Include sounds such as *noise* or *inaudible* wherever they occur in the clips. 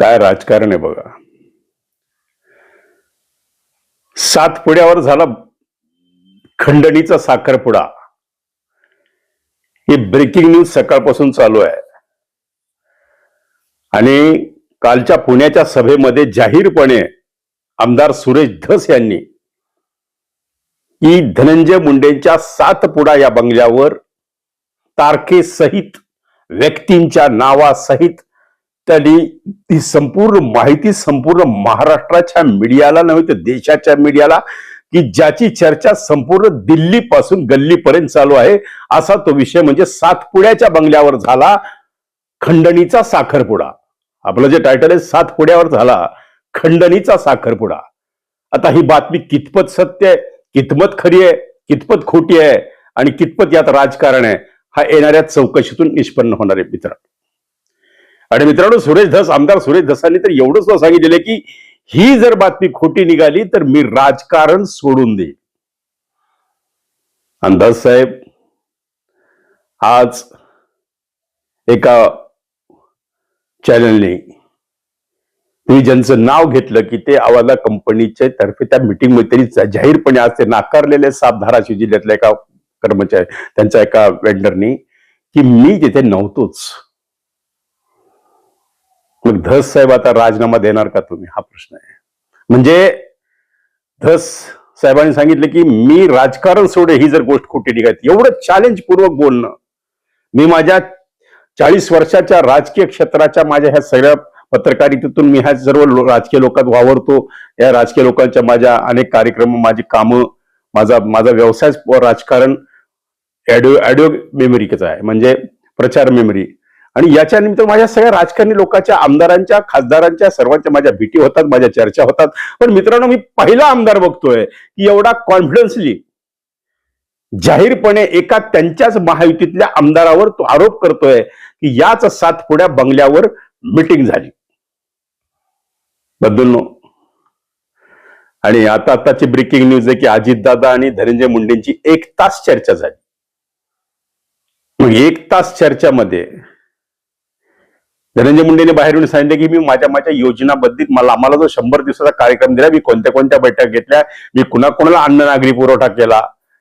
काय राजकारण आहे बघा. सात पुड्यावर झाला खंडणीचा साखरपुडा. ही ब्रेकिंग न्यूज सकाळपासून चालू आहे. आणि कालच्या पुण्याच्या सभेमध्ये जाहीरपणे आमदार सुरेश धस यांनी की धनंजय मुंडेंच्या सातपुडा या बंगल्यावर तारखेसहित व्यक्तींच्या नावासहित त्यांनी ती संपूर्ण माहिती संपूर्ण महाराष्ट्राच्या मीडियाला नव्हे तर देशाच्या मीडियाला की ज्याची चर्चा संपूर्ण दिल्लीपासून गल्लीपर्यंत चालू आहे. असा तो विषय म्हणजे सातपुड्याच्या बंगल्यावर झाला खंडणीचा साखरपुडा. आपलं जे टायटल आहे सातपुड्यावर झाला खंडणीचा साखरपुडा. आता ही बातमी कितपत सत्य आहे कितपत खरी आहे कितपत खोटी आहे आणि कितपत यात राजकारण आहे हा येणाऱ्या चौकशीतून निष्पन्न होणार आहे मित्र. आणि मित्रांनो सुरेश धस आमदार सुरेश धसांनी तर एवढंच सांगितलेलं की ही जर बातमी खोटी निघाली तर मी राजकारण सोडून देईन. आणि धस साहेब आज एका चॅनलने तुम्ही ज्यांचं नाव घेतलं की ते आवाजा कंपनीच्या तर्फे त्या मीटिंगमध्ये मध्ये जाहीरपणे आज ते नाकारलेले साप धाराशिव जिल्ह्यातल्या एका कर्मचारी त्यांच्या एका वेंडरनी की मी तिथे नव्हतोच मग धस साहेब आता राजीनामा देणार का तुम्ही? हा प्रश्न आहे. म्हणजे धस साहेबांनी सांगितलं की मी राजकारण सोडे ही जर गोष्ट खोटी निघाली एवढं चॅलेंज पूर्वक बोलणं. मी माझ्या चाळीस वर्षाच्या राजकीय क्षेत्राच्या माझ्या ह्या सगळ्या पत्रकारितेतून मी ह्या सर्व लो- राजकीय लोकात वावरतो. या राजकीय लोकांच्या माझ्या अनेक कार्यक्रम माझी कामं माझा माझा व्यवसाय राजकारण ऍडिओ ऍडिओ मेमरीचा आहे. म्हणजे प्रचार मेमरी. आणि याच्या निमित्त माझ्या सगळ्या राजकारणी लोकांच्या आमदारांच्या खासदारांच्या सर्वांच्या माझ्या भेटी होतात माझ्या चर्चा होतात. पण मित्रांनो मी पहिला आमदार बघतोय की एवढा कॉन्फिडन्सली जाहीरपणे एका त्यांच्याच महायुतीतल्या आमदारावर तो आरोप करतोय की याच सातपुड्या बंगल्यावर मिटिंग झाली. बदलून आणि आता आताची ब्रेकिंग न्यूज आहे की अजितदादा आणि धनंजय मुंडेंची एक तास चर्चा झाली. मग एक तास चर्चामध्ये धनंजय मुंडेने बाहेर येऊन सांगितलं की मी माझ्या माझ्या योजनाबद्दल मला आम्हाला जो शंभर दिवसाचा कार्यक्रम दिला मी कोणत्या कोणत्या बैठक घेतल्या मी कुणाकुणाला अन्न नागरी पुरवठा केला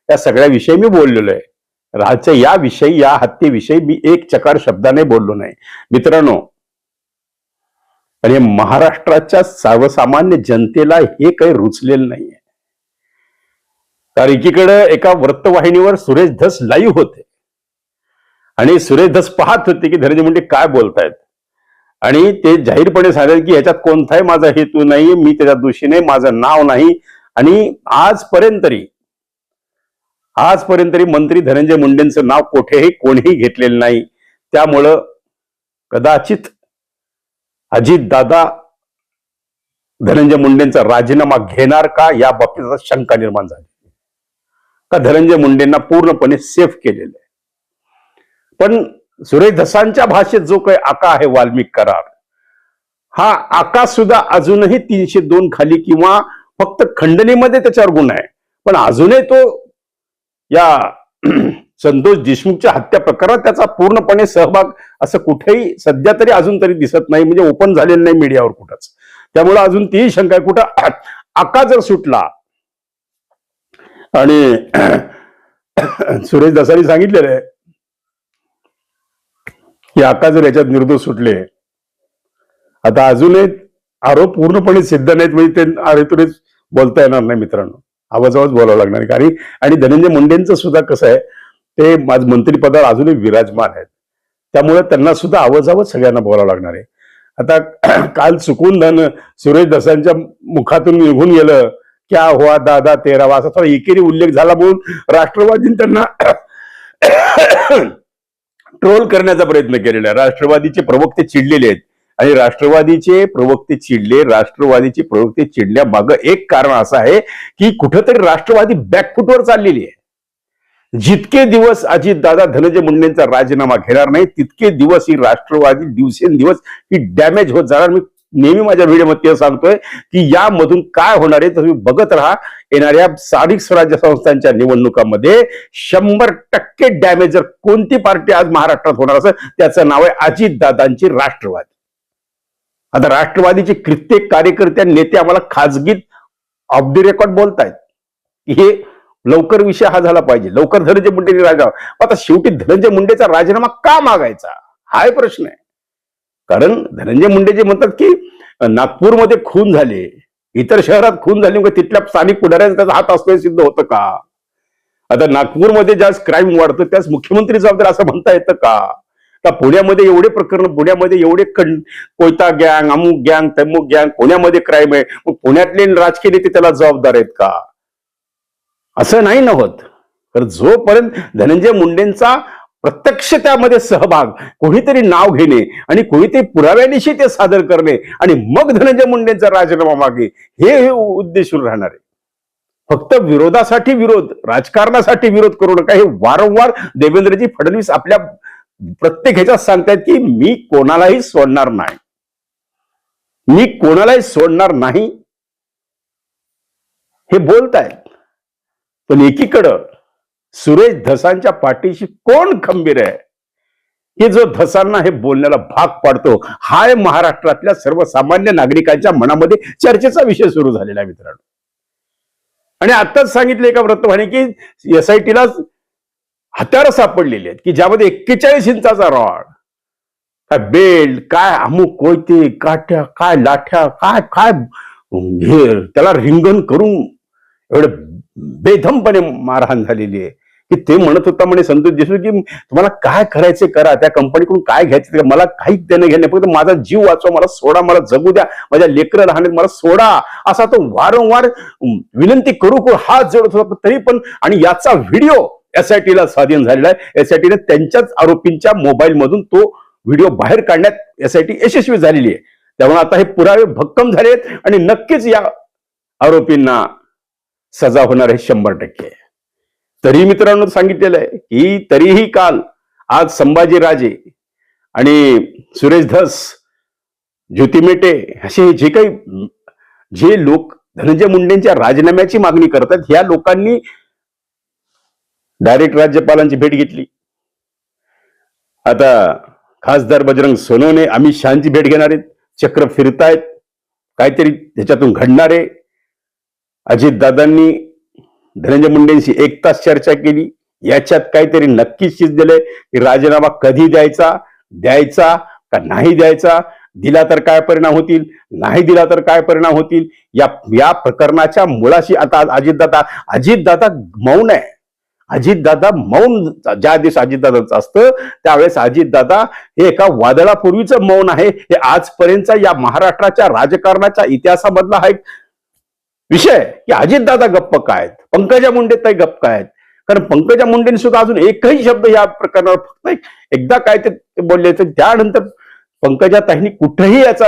या सगळ्या विषयी मी बोललेलो आहे. राजच्या या विषयी या हत्येविषयी मी एक चकार शब्दाने बोललो नाही. मित्रांनो आणि महाराष्ट्राच्या सर्वसामान्य जनतेला हे काही रुचलेलं नाहीये. कारण एकीकडे एका वृत्तवाहिनीवर सुरेश धस लाईव्ह होते. आणि सुरेश धस पाहत होते की धनंजय मुंडे काय बोलतायत. आणि ते जाहीरपणे सांगतात की ह्याच्यात कोणताही माझा हेतू नाही मी त्याच्यात दोषी नाही माझं नाव नाही. आणि आजपर्यंत तरी आजपर्यंत तरी मंत्री धनंजय मुंडेंचं नाव कुठेही कोणीही घेतलेलं नाही. त्यामुळं कदाचित अजितदादा धनंजय मुंडेंचा राजीनामा घेणार का या बाबतीत शंका निर्माण झाली. का धनंजय मुंडेंना पूर्णपणे सेफ केलेलं आहे. पण सुरेश धसांच्या भाषेत जो काही आका आहे वाल्मिक करार. हा आका सुद्धा अजूनही तीनशे दोन खाली किंवा फक्त खंडणीमध्ये त्याच्यावर गुन्हा आहे. पण अजूनही तो या *clears throat* संतोष देशमुखच्या हत्या प्रकरणात त्याचा पूर्णपणे सहभाग असं कुठेही सध्या तरी अजून तरी दिसत नाही म्हणजे ओपन झालेलं नाही मीडियावर कुठंच. त्यामुळे अजून तीही शंका आहे. कुठं *clears throat* आका जर सुटला आणि *clears throat* सुरेश दसानी सांगितलेलं आहे की आका जर याच्यात निर्दोष सुटले आता अजूनही आरोप पूर्णपणे सिद्ध नाहीत म्हणजे ते अरेतुरेच बोलता येणार नाही मित्रांनो. आवाजावाज आवाज बोलावं लागणार आहे. कारण आणि धनंजय मुंडेंचं सुद्धा कसं आहे ते माझ मंत्रिपदावर अजूनही विराजमान आहेत. त्यामुळे त्यांना सुद्धा आवाज सगळ्यांना बोलावं लागणार आहे. आता *clears throat* काल चुकून धन सुरेश दसांच्या मुखातून निघून गेलं क्या हुआ हो दादा तेरावा असा थोडा एकेरी उल्लेख झाला म्हणून राष्ट्रवादीने त्यांना *clears throat* *coughs* ट्रोल करण्याचा प्रयत्न केलेला आहे. राष्ट्रवादीचे प्रवक्ते चिडलेले आहेत. आणि राष्ट्रवादीचे प्रवक्ते चिडले राष्ट्रवादीचे प्रवक्ते चिडल्यामागं एक कारण असं आहे की कुठंतरी राष्ट्रवादी बॅकफुटवर चाललेली आहे. जितके दिवस अजितदादा धनंजय मुंडेंचा राजीनामा घेणार नाही तितके दिवस ही राष्ट्रवादी दिवसेंदिवस ही डॅमेज होत जाणार. मी नेहमी माझ्या व्हिडिओमध्ये सांगतोय की यामधून काय होणार आहे तुम्ही बघत राहा. येणाऱ्या स्थानिक स्वराज्य संस्थांच्या निवडणुकांमध्ये शंभर टक्के डॅमेज जर कोणती पार्टी आज महाराष्ट्रात होणार असेल त्याचं नाव आहे अजितदादांची राष्ट्रवादी. आता राष्ट्रवादीचे कित्येक कार्यकर्ते नेते आम्हाला खाजगीत ऑफ द रेकॉर्ड बोलतायत. हे लवकर विषय हा झाला पाहिजे. लवकर धनंजय मुंडेने राजावा आता शेवटी धनंजय मुंडेचा राजीनामा का मागायचा? हा प्रश्न आहे. कारण धनंजय मुंडे जे म्हणतात की नागपूरमध्ये खून झाले इतर शहरात खून झाले म्हणजे तिथल्या स्थानिक पुढाऱ्यांचा त्याचा हात असतो सिद्ध होतं का? आता नागपूरमध्ये ज्या क्राईम वाढतं त्यास मुख्यमंत्री जबाबदार असं म्हणता येतं का? का पुण्यामध्ये एवढे प्रकरण पुण्यामध्ये एवढे कण कोयता गँग अमुक गँग तमुक गँग पुण्यामध्ये क्राईम आहे मग पुण्यातले राजकीय नेते त्याला जबाबदार आहेत का? असं नाही ना होत. तर जोपर्यंत धनंजय मुंडेंचा प्रत्यक्ष त्यामध्ये सहभाग कोणीतरी नाव घेणे आणि कोणीतरी पुराव्यानिशी ते सादर करणे आणि मग धनंजय मुंडेंचा राजीनामा मागे हे हे उद्देशून राहणार आहे. फक्त विरोधासाठी विरोध राजकारणासाठी विरोध करू नका. हे वारंवार देवेंद्रजी फडणवीस आपल्या प्रत्येक ह्याच्यात सांगतायत की मी कोणालाही सोडणार नाही. मी कोणालाही सोडणार नाही. हे बोलतायत. पण एकीकडं सुरेश धसांच्या पाठीशी कोण खंबीर आहे? की जो धसांना हे बोलण्याला भाग पाडतो हा महाराष्ट्रातल्या सर्वसामान्य नागरिकांच्या मनामध्ये चर्चेचा विषय सुरू झालेला आहे मित्रांनो. आणि आताच सांगितलं एका वृत्तवाणी की एसआयटीला हत्यारं सापडलेली आहेत की ज्यामध्ये एक्केचाळीस इंचाचा रॉड काय बेल्ट काय अमुक कोयते काठ्या काय लाठ्या काय काय घेर त्याला रिंगण करून एवढं बेधमपणे मारहाण झालेली आहे. की ते म्हणत होता म्हणे संतोष देशमुख की तुम्हाला काय करायचे करा त्या कंपनीकडून काय घ्यायचं मला काहीच देणं घेणं फक्त माझा जीव वाचवा मला सोडा मला जगू द्या माझ्या लेकरं राहण्यात मला सोडा. असा तो वारंवार विनंती करू करू हात जोडत होता तरी पण आणि याचा व्हिडिओ एसआयटीला स्वाधीन झालेला आहे. एसआयटीने त्यांच्याच आरोपींच्या मोबाईलमधून तो व्हिडिओ बाहेर काढण्यात एसआयटी यशस्वी झालेली आहे. त्यामुळे आता हे पुरावे भक्कम झालेत आणि नक्कीच या आरोपींना सजा होणार आहे शंभर टक्के. तरी मित्रांनो सांगितलेलं आहे की तरीही काल आज संभाजी राजे आणि सुरेश धस ज्योती मेटे असे जे काही जे लोक धनंजय मुंडेंच्या राजीनाम्याची मागणी करतात ह्या लोकांनी डायरेक्ट राज्यपालांची भेट घेतली. आता खासदार बजरंग सोनवणे अमित शहाची भेट घेणार आहेत. चक्र फिरतायत. काहीतरी त्याच्यातून घडणार आहे. अजितदादांनी धनंजय मुंडेंशी एक तास चर्चा केली. याच्यात काहीतरी नक्कीच शिजलेलंय की राजीनामा कधी द्यायचा द्यायचा का नाही द्यायचा? दिला तर काय परिणाम होतील? नाही दिला तर काय परिणाम होतील? या या प्रकरणाच्या मुळाशी आता अजितदादा अजितदादा मौन आहे. अजितदादा मौन ज्या दिवस अजितदादांचं असतं त्यावेळेस अजितदादा हे एका वादळापूर्वीचं मौन आहे. हे आजपर्यंतचा या महाराष्ट्राच्या राजकारणाच्या इतिहासामधला हा एक विषय की अजितदादा गप्प काय आहेत? पंकजा मुंडे ताई गप्प काय आहेत? कारण पंकजा मुंडेंनी सुद्धा अजून एकही शब्द या प्रकरणावर फक्त एकदा काय ते बोलले तर त्यानंतर पंकजा ताईंनी कुठेही याचा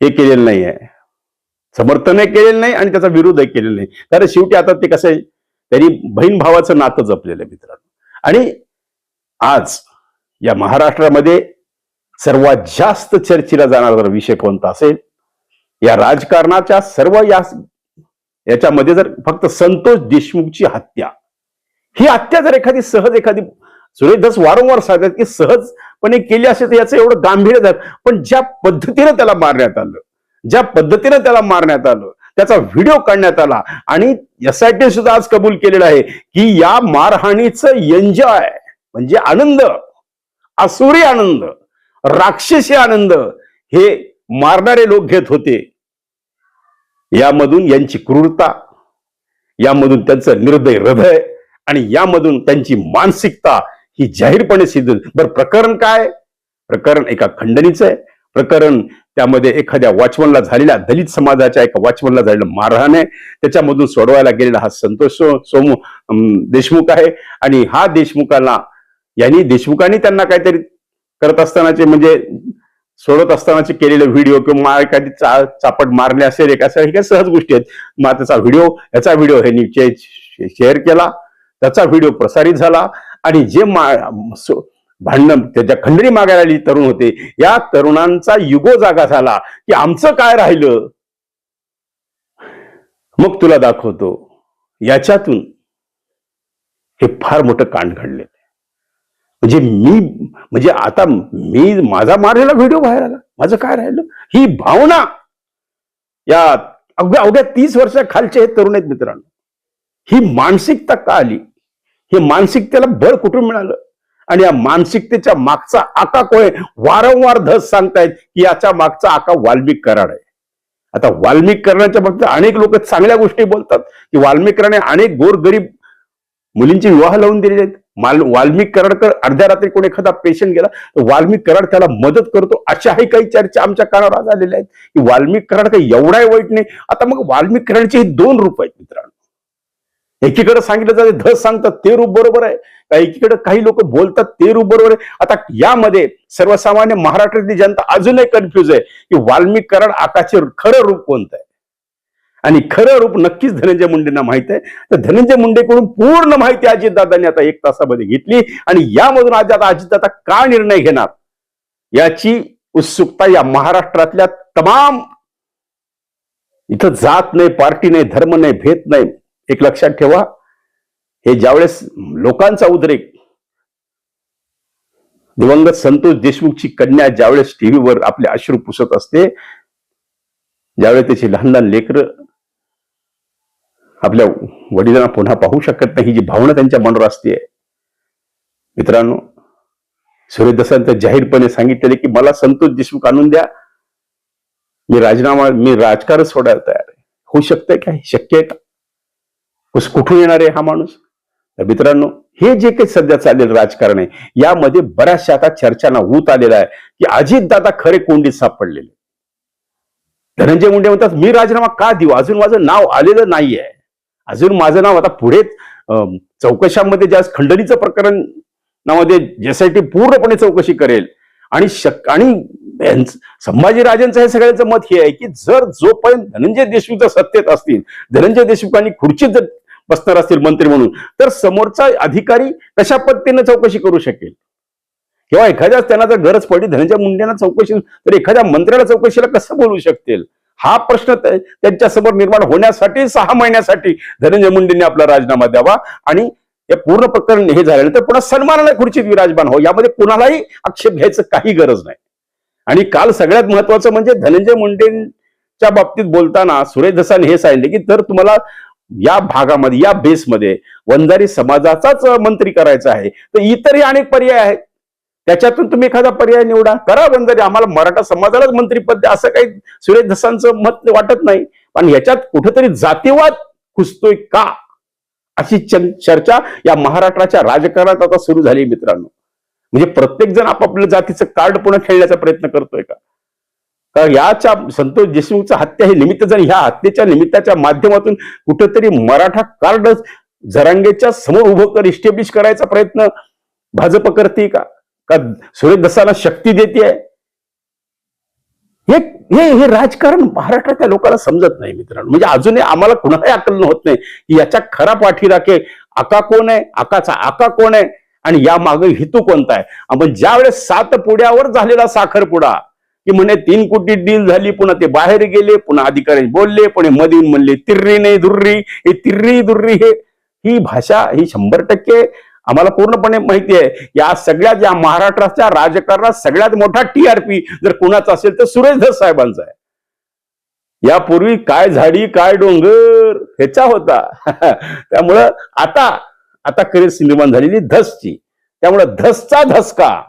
हे केलेलं नाही आहे समर्थनही केलेलं नाही आणि त्याचा विरोधही केलेला नाही. कारण शेवटी आता ते कसं आहे त्यांनी बहीण भावाचं नातं जपलेलं आहे मित्रांनो. आणि आज या महाराष्ट्रामध्ये सर्वात जास्त चर्चेला जाणारा विषय कोणता असेल या राजकारणाच्या सर्व या याच्यामध्ये जर फक्त संतोष देशमुखची हत्या ही हत्या जर एखादी सहज एखादी सुरेश दस वारंवार सांगतात की सहजपणे केली असेल तर याचं एवढं गांभीर्य झालं. पण ज्या पद्धतीनं त्याला मारण्यात आलं ज्या पद्धतीनं त्याला मारण्यात आलं त्याचा व्हिडिओ काढण्यात आला आणि एसआयटी सुद्धा आज कबूल केलेलं आहे की या मारहाणीचं एन्जॉय म्हणजे आनंद असुरी आनंद राक्षसी आनंद हे मारणारे लोक घेत होते. यामधून यांची क्रूरता यामधून त्यांचं निर्दय हृदय आणि यामधून त्यांची मानसिकता ही जाहीरपणे सिद्ध होते. बरं प्रकरण काय? प्रकरण एका खंडणीचं आहे. प्रकरण त्यामध्ये एखाद्या वॉचमनला झालेल्या दलित समाजाच्या एका वॉचमनला झालेलं मारहाण आहे. त्याच्यामधून सोडवायला गेलेला हा संतोष सोमू देशमुख आहे. आणि हा देशमुखाला यांनी देशमुखांनी त्यांना काहीतरी करत असतानाचे म्हणजे सोडत असतानाचे केलेले व्हिडिओ किंवा एखादी चा- चापट मारणे असेल एक असं हे काही सहज गोष्टी आहेत. मग त्याचा व्हिडिओ याचा व्हिडिओ हे शेअर केला. त्याचा व्हिडिओ प्रसारित झाला. आणि जे मा- भांडण त्याच्या खंडणी मागायला आली तरुण होते या तरुणांचा युगो जागा झाला की आमचं काय राहिलं? मग तुला दाखवतो याच्यातून हे फार मोठं कांड घडलेलं म्हणजे मी म्हणजे आता मी माझा मारलेला व्हिडिओ बाहेर आला. माझं काय राहिलं? ही भावना या अवघ्या अवघ्या तीस वर्षा खालचे हे तरुण आहेत मित्रांनो. ही मानसिकता का आली? हे मानसिकतेला बळ कुठून मिळालं? आणि या मानसिकतेच्या मागचा आका कोय वारंवार धस सांगतायत की याच्या मागचा आका वाल्मिक कराड आहे. आता वाल्मिक करण्याच्या बाबतीत अनेक लोक चांगल्या गोष्टी बोलतात की वाल्मिकराने अनेक गोरगरीब मुलींचे विवाह लावून दिलेले आहेत. माल वाल्मिक कराडकर अर्ध्या रात्री कोणी एखादा पेशंट गेला तर वाल्मिक कराड त्याला मदत करतो. अशाही काही चर्चा आमच्या कानावर आज आलेल्या आहेत की वाल्मिक कराड काही एवढाही वाईट नाही. आता मग वाल्मिक कराडचे हे दोन रूप आहेत मित्रांनो. एकीकडे सांगितलं जाते धस सांगतात ते रूप बरोबर आहे. का एकीकडे काही लोक बोलतात ते रूप बरोबर आहे. आता यामध्ये सर्वसामान्य महाराष्ट्रातली जनता अजूनही कन्फ्युज आहे की वाल्मिक कराड आकाचे खरं रूप कोणतं आहे? आणि खरं रूप नक्कीच धनंजय मुंडेंना माहीत आहे. तर धनंजय मुंडेकडून पूर्ण माहिती अजितदादांनी आता एक तासामध्ये घेतली आणि यामधून आज आता अजितदादा का निर्णय घेणार? याची उत्सुकता या महाराष्ट्रातल्या तमाम इथं जात नाही पार्टी नाही धर्म नाही भेद नाही. एक लक्षात ठेवा हे ज्यावेळेस लोकांचा उद्रेक दिवंगत संतोष देशमुखची कन्या ज्यावेळेस टीव्हीवर आपले अश्रू पुसत असते ज्यावेळेस त्याची लहान लहान लेकरं आपल्या वडिलांना पुन्हा पाहू शकत नाही जी भावना त्यांच्या मनावर असते. मित्रांनो सूर्यदसांत जाहीरपणे सांगितलेले की मला संतोष देशमुख आणून द्या. मी राजीनामा मी राजकारण सोडायला तयार आहे. होऊ शकतंय का? शक्य आहे का? कुठून येणार आहे हा माणूस? तर मित्रांनो हे जे काही सध्या चाललेलं राजकारण आहे यामध्ये बऱ्याचशा आता चर्चांना ऊत आलेला आहे की अजितदादा खरे कोंडीत सापडलेले. धनंजय मुंडे म्हणतात मी राजीनामा का देऊ? अजून माझं नाव आलेलं नाहीये. अजून माझं नाव आता पुढे चौकशामध्ये ज्या खंडणीचं प्रकरण नावामध्ये ज्यासाठी पूर्णपणे चौकशी करेल आणि शक आणि यांचं- संभाजीराजांचं हे सगळ्यांचं मत हे आहे की जर जोपर्यंत धनंजय देशमुख जर सत्तेत असतील धनंजय देशमुखांनी खुर्चीत जर बसणार असतील मंत्री म्हणून तर समोरचा अधिकारी कशा पद्धतीनं चौकशी करू शकेल? किंवा एखाद्या त्यांना जर गरज पडली धनंजय मुंडेंना चौकशी तर एखाद्या मंत्र्याला चौकशीला कसं बोलू शकतील? हा प्रश्न त्यांच्यासमोर निर्माण होण्यासाठी सहा महिन्यासाठी धनंजय मुंडेंनी आपला राजीनामा द्यावा. आणि या पूर्ण प्रकरण हे झाल्यानंतर पुन्हा सन्मानाने खुर्चीत विराजमान हो यामध्ये कुणालाही आक्षेप घ्यायचं काही गरज नाही. आणि काल सगळ्यात महत्वाचं म्हणजे धनंजय मुंडेंच्या बाबतीत बोलताना सुरेश दसाने हे सांगितले की जर तुम्हाला या भागामध्ये या बेसमध्ये वंजारी समाजाचाच मंत्री करायचा आहे तर इतरही अनेक पर्याय आहेत. त्याच्यातून तुम्ही एखादा पर्याय निवडा. करा वंजारी आम्हाला मराठा समाजालाच मंत्रीपद द्या. असं काही सुरेश धसांचं मत वाटत नाही. पण याच्यात कुठेतरी जातीवाद घुसतोय का? अशी चर्चा या महाराष्ट्राच्या राजकारणात आता सुरू झाली मित्रांनो. म्हणजे प्रत्येक जण आपापल्या जातीचं कार्ड पुन्हा खेळण्याचा प्रयत्न करतोय का? कारण याच्या संतोष देशमुखचा हत्या हे निमित्त जण ह्या हत्येच्या निमित्ताच्या माध्यमातून कुठेतरी मराठा कार्ड जरांगेच्या समोर उभं कर इस्टॅब्लिश करायचा प्रयत्न भाजप करते का? का सूर्यदसाला शक्ती देते हे हे हे राजकारण महाराष्ट्रातल्या लोकांना समजत नाही मित्रांनो. म्हणजे अजूनही आम्हाला कुणालाही आकलन होत नाही की याच्या खरा पाठीराखे आका कोण आहे आकाचा आका कोण आहे आणि या मागे हेतू कोणता आहे? आपण ज्या वेळेस सात पुड्यावर झालेला साखरपुडा की म्हणे तीन कोटी डील झाली पुन्हा ते बाहेर गेले पुन्हा अधिकारी बोलले पुणे मधून म्हणले तिर्री नाही दुर्री हे तिर्री दुर्री हे ही भाषा ही शंभर टक्के आम्हाला पूर्णपणे माहिती आहे या सगळ्यात या महाराष्ट्राच्या राजकारणात सगळ्यात मोठा टीआरपी जर कुणाचा असेल तर सुरेश धस साहेबांचा आहे. यापूर्वी काय झाडी काय डोंगर ह्याचा होता. *laughs* त्यामुळं आता आता खरीच निर्माण झालेली धसची. त्यामुळं धसचा धसका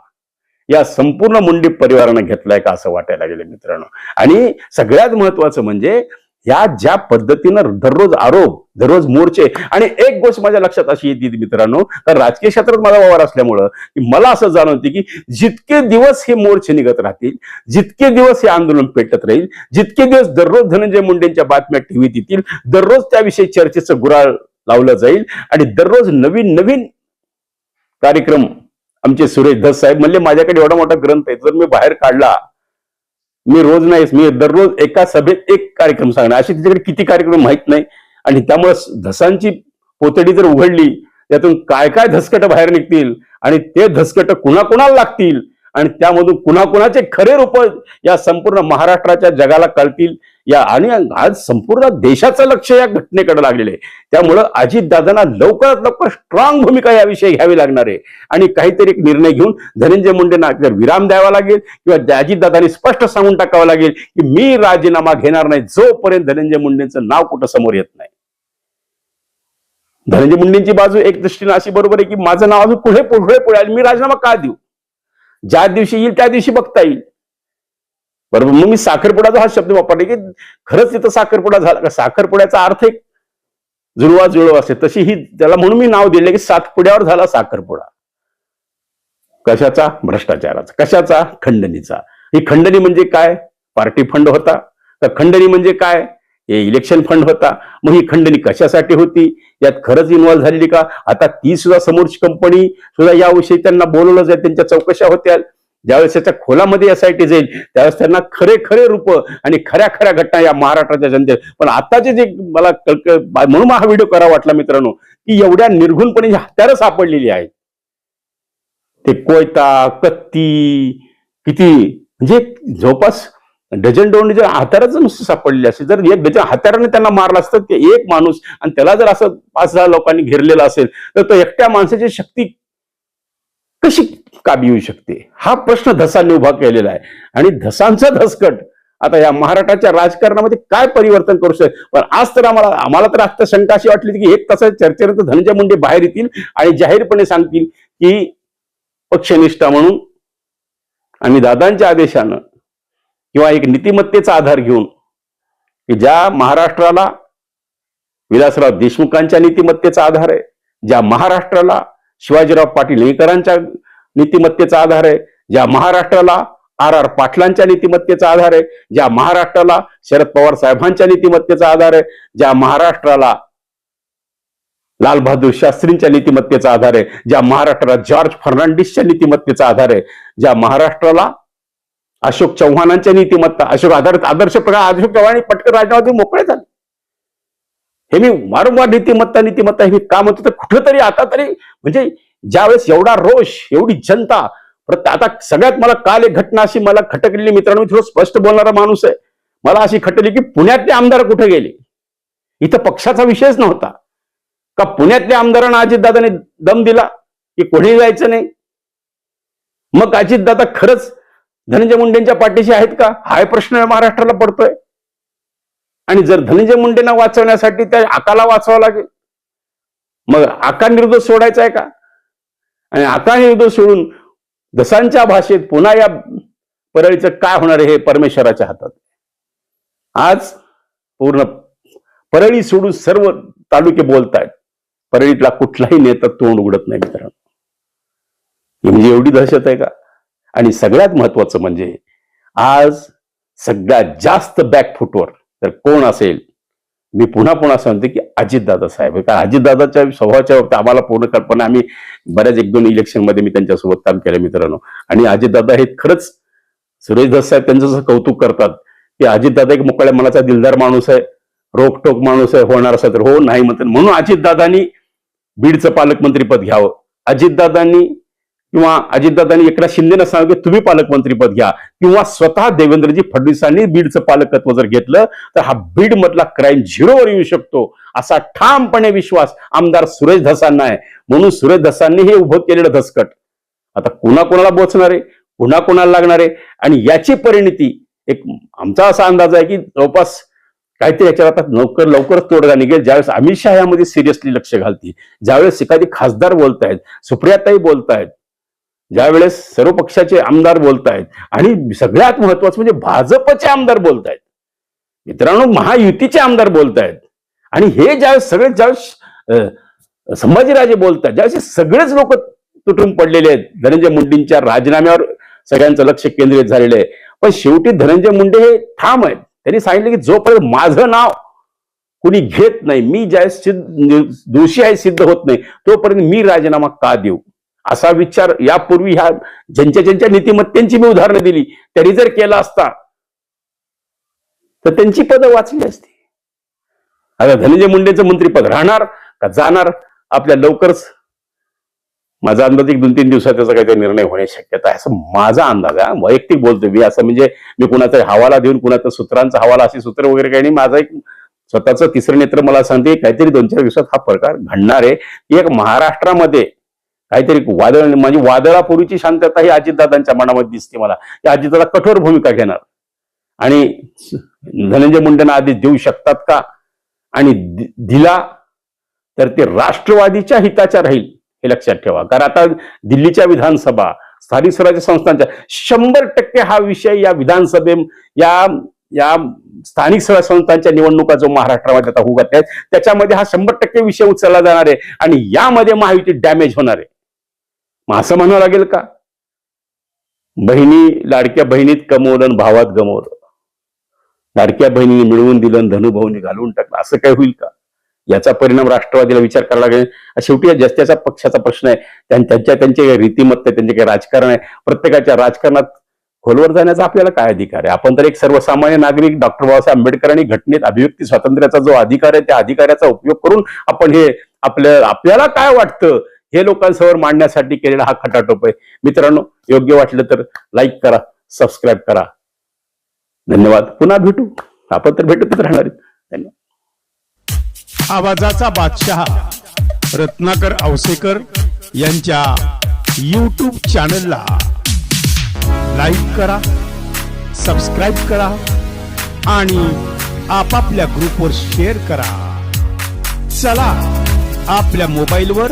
या संपूर्ण मुंडी परिवारानं घेतलाय का असं वाटायला गेलं मित्रांनो. आणि सगळ्यात महत्वाचं म्हणजे या ज्या पद्धतीनं दररोज आरोप दररोज मोर्चे आणि एक गोष्ट माझ्या लक्षात अशी येते मित्रांनो तर राजकीय क्षेत्रात मला वावर असल्यामुळं की मला असं जाणवते की जितके दिवस हे मोर्चे निघत राहतील जितके दिवस हे आंदोलन पेटत राहील जितके दिवस दररोज धनंजय मुंडेंच्या बातम्या टीव्हीत येतील दररोज त्याविषयी चर्चेचं गुराळ लावलं जाईल आणि दररोज नवीन नवीन कार्यक्रम आमचे सुरेश धस साहेब म्हणले माझ्याकडे एवढा मोठा ग्रंथ आहे जर मी बाहेर काढला मी रोज नाही मी दररोज एका सभेत एक कार्यक्रम सांगणार. असे तिच्याकडे किती कार्यक्रम माहीत नाही. आणि त्यामुळे धसांची पोतडी जर उघडली त्यातून काय काय धसकट बाहेर निघतील आणि ते धसकट कुणाकुणाला लागतील आणि त्यामधून कुणाकुणाचे खरे रूप या संपूर्ण महाराष्ट्राच्या जगाला कळतील. या आणि आज संपूर्ण देशाचं लक्ष या घटनेकडे लागलेलं आहे. त्यामुळं अजितदादांना लवकरात लवकर स्ट्रॉंग भूमिका याविषयी घ्यावी लागणार आहे. आणि काहीतरी एक निर्णय घेऊन धनंजय मुंडेंना जर विराम द्यावा लागेल किंवा अजितदादांनी स्पष्ट सांगून टाकावं लागेल की मी राजीनामा घेणार नाही जोपर्यंत धनंजय मुंडेंचं नाव कुठं समोर येत नाही. धनंजय मुंडेंची बाजू एक दृष्टीने अशी बरोबर आहे की माझं नाव अजून पुढे पुढे पुढे मी राजीनामा का देऊ? ज्या दिवशी येईल त्या दिवशी बघता येईल. बरोबर? मग मी साखरपुड्याचा हा शब्द वापरला की खरंच तिथं साखरपुडा झाला. का साखरपुड्याचा अर्थ एक जुळवा जुळवा असे तशी ही त्याला म्हणून मी नाव दिले की सातपुड्यावर झाला साखरपुडा. कशाचा? भ्रष्टाचाराचा. कशाचा? खंडणीचा. ही खंडणी म्हणजे काय? पार्टी फंड होता. तर खंडणी म्हणजे काय? हे इलेक्शन फंड होता. मग ही खंडणी कशासाठी होती? यात खरंच इन्व्हॉल्व्ह झालेली का? आता ती सुद्धा समोरची कंपनी सुद्धा याविषयी त्यांना बोलवलं जाईल त्यांच्या चौकशा होत्या. ज्यावेळेस त्याच्या खोलामध्ये एसआयटी जाईल त्यावेळेस त्यांना खरे खरे रूप आणि खऱ्या खऱ्या घटना या महाराष्ट्राच्या जनतेत. पण आताचे जे मला कल्क म्हणून हा व्हिडिओ करा वाटला मित्रांनो की एवढ्या निर्घुणपणे जी हत्यारं सापडलेली आहेत. ते कोयता कत्ती किती? म्हणजे जवळपास डझन डोंड जर हत्याराच नुसतं सापडलेले असते. जर एक डझन हाताराने त्यांना मारलं असतं ते एक माणूस आणि त्याला जर असं पाच सहा लोकांनी घेरलेला असेल तर तो एकट्या माणसाची शक्ती कशी काबी येऊ शकते? हा प्रश्न धसांनी उभा केलेला आहे. आणि धसांचा धसकट आता या महाराष्ट्राच्या राजकारणामध्ये काय परिवर्तन करू शकत पण आज तर आम्हाला आम्हाला तर आता शंका अशी वाटली की एक तासाच्या चर्चेनंतर धनंजय मुंडे बाहेर येतील आणि जाहीरपणे सांगतील की पक्षनिष्ठा म्हणून आणि दादांच्या आदेशानं किंवा एक नीतिमत्तेचा आधार घेऊन की ज्या महाराष्ट्राला विलासराव देशमुखांच्या नीतिमत्तेचा आधार आहे ज्या महाराष्ट्राला शिवाजीराव पाटील लेकरांच्या नीतिमत्तेचा आधार आहे ज्या महाराष्ट्राला आर आर पाटलांच्या नीतिमत्तेचा आधार आहे ज्या महाराष्ट्राला शरद पवार साहेबांच्या नीतिमत्तेचा आधार आहे ज्या महाराष्ट्राला लालबहादूर शास्त्रींच्या नीतिमत्तेचा आधार आहे ज्या महाराष्ट्राला जॉर्ज फर्नांडिसच्या नीतिमत्तेचा आधार आहे ज्या महाराष्ट्राला अशोक चव्हाणांच्या नीतिमत्ता अशोक आधारित आदर्श प्रकार अशोक चव्हाण पटकन राजीनामा मोकळे झाले. हे मी वारंवार नीतिमत्ता नीतिमत्ता हे मी का म्हणतो? तर कुठंतरी आता तरी म्हणजे ज्यावेळेस एवढा रोष एवढी जनता आता सगळ्यात मला काल एक घटना अशी मला खटकलेली मित्रांनो थोडं स्पष्ट बोलणारा माणूस आहे. मला अशी खटली की पुण्यातले आमदार कुठे गेले? इथं पक्षाचा विषयच नव्हता. का पुण्यातल्या आमदारांना अजितदादाने दम दिला की कोणी जायचं नाही? मग अजितदादा खरंच धनंजय मुंडेंच्या पाठीशी आहेत का? हाय प्रश्न महाराष्ट्राला पडतोय. आणि जर धनंजय मुंडेंना वाचवण्यासाठी त्या आकाला वाचवावं लागेल. मग आका निर्दोष सोडायचा आहे का? आणि आका निर्दोष सोडून दसांच्या भाषेत पुन्हा या परळीचं काय होणार आहे हे परमेश्वराच्या हातात. आज पूर्ण परळी सोडून सर्व तालुके बोलतायत. परळीतला कुठलाही नेता तोंड उघडत नाही मित्रांनो. म्हणजे एवढी दहशत आहे का? आणि सगळ्यात महत्वाचं म्हणजे आज सगळ्यात जास्त बॅकफुटवर तर कोण असेल मी पुन्हा पुन्हा सांगते की अजितदादा साहेब. कारण अजितदादाच्या स्वभावाच्या बाबतीत आम्हाला पूर्ण कल्पना आम्ही बऱ्याच एक दोन इलेक्शनमध्ये मी त्यांच्यासोबत काम केलं मित्रांनो. आणि अजितदादा हे खरंच सुरेश साहेब त्यांचं जसं कौतुक करतात की अजितदादा एक मोकळ्या मनाचा दिलदार माणूस आहे रोखटोक माणूस आहे होणार असं तर हो नाही म्हणतात. म्हणून अजितदादांनी बीडचं पालकमंत्रीपद घ्यावं. अजितदादांनी किंवा अजितदादांनी एकनाथ शिंदेनं सांगितलं की तुम्ही पालकमंत्रीपद घ्या. किंवा स्वतः देवेंद्रजी फडणवीसांनी बीडचं पालकत्व जर घेतलं तर हा बीड मधला क्राईम झिरोवर येऊ शकतो असा ठामपणे विश्वास आमदार सुरेश धसांना आहे. म्हणून सुरेश धसांनी हे उभं केलेलं धसकट. आता कुणाकोणाला बोचणार आहे कुणा कोणाला लागणार आहे आणि याची परिणिती एक आमचा असा अंदाज आहे की जवळपास काहीतरी याच्यावर आता लवकर लवकरच तोडगा निघेल. ज्यावेळेस अमित शहा यामध्ये सिरियसली लक्ष घालतील ज्यावेळेस एखादी खासदार बोलतायत सुप्रियाताई बोलतायत ज्यावेळेस सर्व पक्षाचे आमदार बोलतायत आणि सगळ्यात महत्वाचं म्हणजे भाजपचे आमदार बोलतायत. मित्रांनो महायुतीचे आमदार बोलतायत. आणि हे ज्यावेळेस सगळे ज्यावेळेस संभाजीराजे बोलतात ज्यावेळेस सगळेच लोक तुटून पडलेले आहेत. धनंजय मुंडेंच्या राजीनाम्यावर सगळ्यांचं लक्ष केंद्रित झालेलं आहे. पण शेवटी धनंजय मुंडे हे ठाम आहेत. त्यांनी सांगितलं की जोपर्यंत माझं नाव कुणी घेत नाही मी ज्या सिद्ध दोषी आहे सिद्ध होत नाही तोपर्यंत मी राजीनामा का देऊ? असा विचार यापूर्वी ह्या ज्यांच्या ज्यांच्या नीतिमत्तेंची मी उदाहरणं दिली त्यांनी जर केला असता तर त्यांची पदं वाचली असती. आता धनंजय मुंडेचं मंत्रीपद राहणार का जाणार? आपल्या लवकरच माझा अंदाज एक दोन तीन दिवसात त्याचा काहीतरी निर्णय होण्याची शक्यता आहे. असं माझा अंदाज आहे वैयक्तिक बोलतोय. मी असं म्हणजे मी कुणाचा हवाला देऊन कुणाचा सूत्रांचा हवाला अशी सूत्र वगैरे काही नाही. माझा एक स्वतःचं तिसरं नेत्र मला सांगते काहीतरी दोन चार दिवसात हा प्रकार घडणार आहे. एक महाराष्ट्रामध्ये काहीतरी वादळ म्हणजे वादळापूर्वीची शांतता ही अजितदादांच्या मनामध्ये दिसते मला. या अजितदादा कठोर भूमिका घेणार. आणि धनंजय मुंडेंना आदेश देऊ शकतात का? आणि दिला तर ते राष्ट्रवादीच्या हिताच्या राहील हे लक्षात ठेवा. कारण आता दिल्लीच्या विधानसभा स्थानिक स्वराज्य संस्थांच्या शंभर टक्के हा विषय या विधानसभे या या स्थानिक स्वराज्य संस्थांच्या निवडणुका जो महाराष्ट्रामध्ये आता होऊ घातल्या त्याच्यामध्ये हा शंभर टक्के विषय उचलला जाणार आहे. आणि यामध्ये महायुती डॅमेज होणार आहे. मग असं म्हणावं लागेल का? बहिणी लाडक्या बहिणीत कमवलं आणि भावात गमवलं. लाडक्या बहिणीने मिळवून दिलं आणि धनुभाऊनी घालवून टाकलं. असं काय होईल का? याचा परिणाम राष्ट्रवादीला विचार करावा लागेल. शेवटी या पक्षाचा प्रश्न आहे. त्यांच्या त्यांचे काही रीतिमत्ता त्यांचे काही राजकारण आहे. प्रत्येकाच्या राजकारणात खोलवर जाण्याचा आपल्याला काय अधिकार आहे? आपण तर एक सर्वसामान्य नागरिक डॉक्टर बाबासाहेब आंबेडकरांनी घटनेत अभिव्यक्ती स्वातंत्र्याचा जो अधिकार आहे त्या अधिकाराचा उपयोग करून आपण हे आपल्या आपल्याला काय वाटतं? हे लोकांसमोर मांडण्यासाठी केलेला हा खटाटोप आहे. मित्रांनो योग्य वाटलं तर लाईक करा सबस्क्राईब करा. धन्यवाद. पुन्हा भेटू. आपण तर भेटतच राहणार धन्यवाद. आवाजाचा बादशहा रत्नाकर औसेकर यांच्या यूट्यूब चॅनलला लाईक करा सबस्क्राईब करा आणि आपापल्या ग्रुपवर शेअर करा. चला आपल्या मोबाईलवर